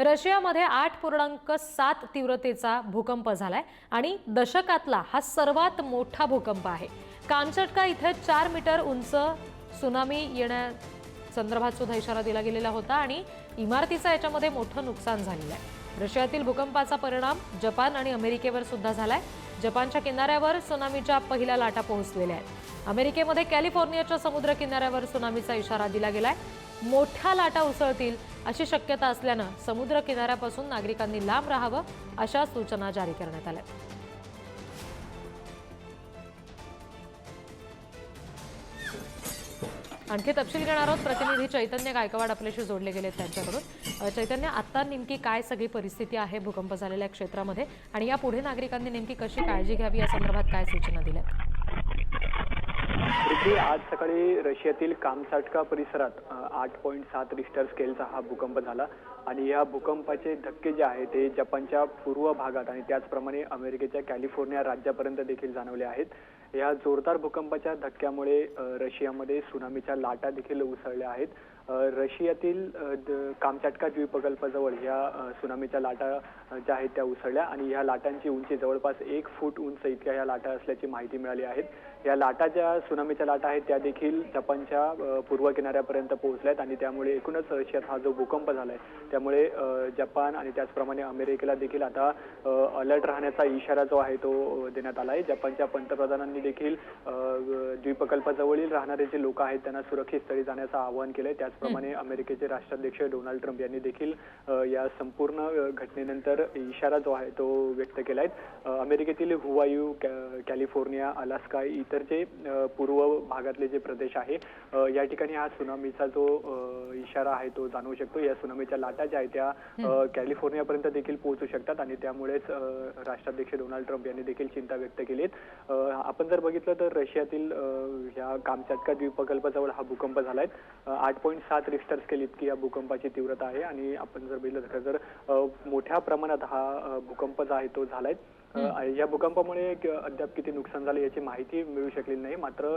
रशियामध्ये आठ पूर्णांक सात तीव्रतेचा भूकंप झालाय आणि दशकातला हा सर्वात मोठा भूकंप आहे. कामचटका इथे चार मीटर उंच सुनामी येण्या संदर्भात सुद्धा इशारा दिला गेलेला होता आणि इमारतीचं याच्यामध्ये मोठं नुकसान झालेलं आहे. रशियातील भूकंपाचा परिणाम जपान आणि अमेरिकेवर सुद्धा झालाय. जपानच्या किनाऱ्यावर सुनामीच्या पहिल्या लाटा पोहोचलेल्या आहेत. अमेरिकेमध्ये कॅलिफोर्नियाच्या समुद्र किनाऱ्यावर सुनामीचा इशारा दिला गेलाय. मोठ्या लाटा उसळतील अशी शक्यता असल्यानं समुद्र किनाऱ्यापासून नागरिकांनी लांब राहावं अशा सूचना जारी करण्यात आल्या. आणखी तपशील घेणार आहोत. प्रतिनिधी चैतन्य गायकवाड आपल्याशी जोडले गेले त्यांच्याकडून. चैतन्य आता नेमकी काय सगळी परिस्थिती आहे भूकंप झालेल्या क्षेत्रामध्ये? आणि या पुढे नागरिकांनी नेमकी कशी काळजी घ्यावी? या संदर्भात काय सूचना दिल्या पृथ्वी आज सकाळी रशियातील कामसाटका परिसरात आठ पॉईंट सात रिस्टर स्केलचा हा भूकंप झाला. आणि या भूकंपाचे धक्के जे आहेत ते जपानच्या पूर्व भागात आणि त्याचप्रमाणे अमेरिकेच्या कॅलिफोर्निया राज्यापर्यंत देखील जाणवले आहेत. या जोरदार भूकंपाच्या धक्क्यामुळे रशियामध्ये सुनामीच्या लाटा देखील उसळल्या आहेत. रशियातील द- कामचाटका द्वीपकल्पाजवळ या सुनामीच्या लाटा ज्या आहेत त्या उसळल्या. आणि या लाटांची उंची जवळपास एक फूट उंच इतक्या ह्या लाटा असल्याची माहिती मिळाली आहे. या लाटा ज्या सुनामीच्या लाटा आहेत त्या देखील जपानच्या पूर्व किनाऱ्यापर्यंत पोहोचल्यात आणि त्यामुळे एकूणच रशियात हा जो भूकंप झालाय त्यामुळे अ, जपान आणि त्याचप्रमाणे अमेरिकेला देखील आता अलर्ट राहण्याचा इशारा जो आहे तो देण्यात आला आहे जपानच्या पंतप्रधानांनी देखील द्वीपकल्पाजवळील राहणारे जे लोक आहेत त्यांना सुरक्षित स्थळी जाण्याचं आवाहन केलंय. त्याचप्रमाणे अमेरिकेचे राष्ट्राध्यक्ष डोनाल्ड ट्रम्प यांनी देखील या संपूर्ण घटनेनंतर इशारा जो आहे तो व्यक्त केलाय. अ, अमेरिकेतील हुवायू कॅ- कॅलिफोर्निया अलास्का इतर जे पूर्व भागातले जे प्रदेश आहे या ठिकाणी हा सुनामीचा जो इशारा आहे तो जाणवू शकतो. या सुनामीच्या लाटा ज्या आहेत त्या कॅलिफोर्नियापर्यंत देखील पोहोचू शकतात आणि त्यामुळेच राष्ट्राध्यक्ष डोनाल्ड ट्रम्प यांनी देखील चिंता व्यक्त केली आहे आपण जर बघितलं तर रशियातील ह्या कामचाटका द्वीपकल्पाजवळ हा भूकंप झालाय. आठ पॉईंट सात रिस्टर स्केल इतकी या भूकंपाची तीव्रता आहे आणि आपण जर बघितलं तर मोठ्या प्रमाणात हा भूकंप जो आहे तो झालाय. या भूकंपामुळे अद्याप किती नुकसान झाले याची माहिती मिळू शकलेली नाही. मात्र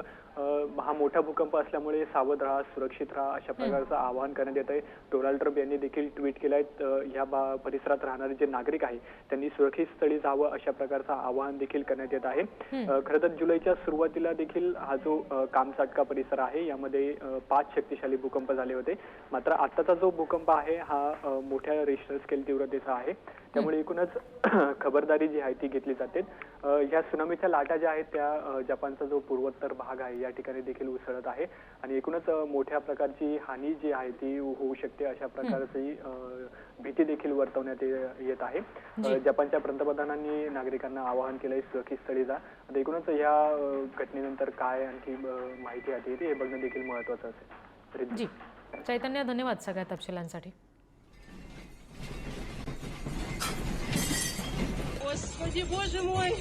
हा मोठा भूकंप असल्यामुळे सावध राहा सुरक्षित राहा अशा प्रकारचं आवाहन करण्यात येत आहे डोनाल्ड ट्रम्प यांनी देखील ट्विट केलंय अ, या परिसरात राहणारे जे नागरिक आहे त्यांनी सुरक्षित स्थळी जावं अशा प्रकारचं आवाहन देखील करण्यात येत आहे. खरं तर जुलैच्या सुरुवातीला देखील हा जो कामसाटका परिसर आहे यामध्ये पाच शक्तिशाली भूकंप झाले होते. मात्र आताचा जो भूकंप आहे हा मोठ्या रिश्टर स्केल तीव्रतेचा आहे. त्यामुळे एकूणच खबरदारी जी आहे ती घेतली जाते. या सुनामीच्या लाटा ज्या आहेत त्या जपानचा जो पूर्वोत्तर भाग आहे या ठिकाणी देखील उसळत आहे. आणि एकूणच मोठ्या प्रकारची हानी जी आहे ती होऊ शकते अशा प्रकारची भीती देखील वर्तवण्यात येत आहे. जपानच्या पंतप्रधानांनी नागरिकांना आवाहन केलंय सुरक्षित स्थळी जा. आता एकूणच या घटनेनंतर काय आणखी माहिती ती हे बघणं देखील महत्वाचं असेल. जी. चैतन्य धन्यवाद सगळ्या तपशिलांसाठी. Господи, боже мой!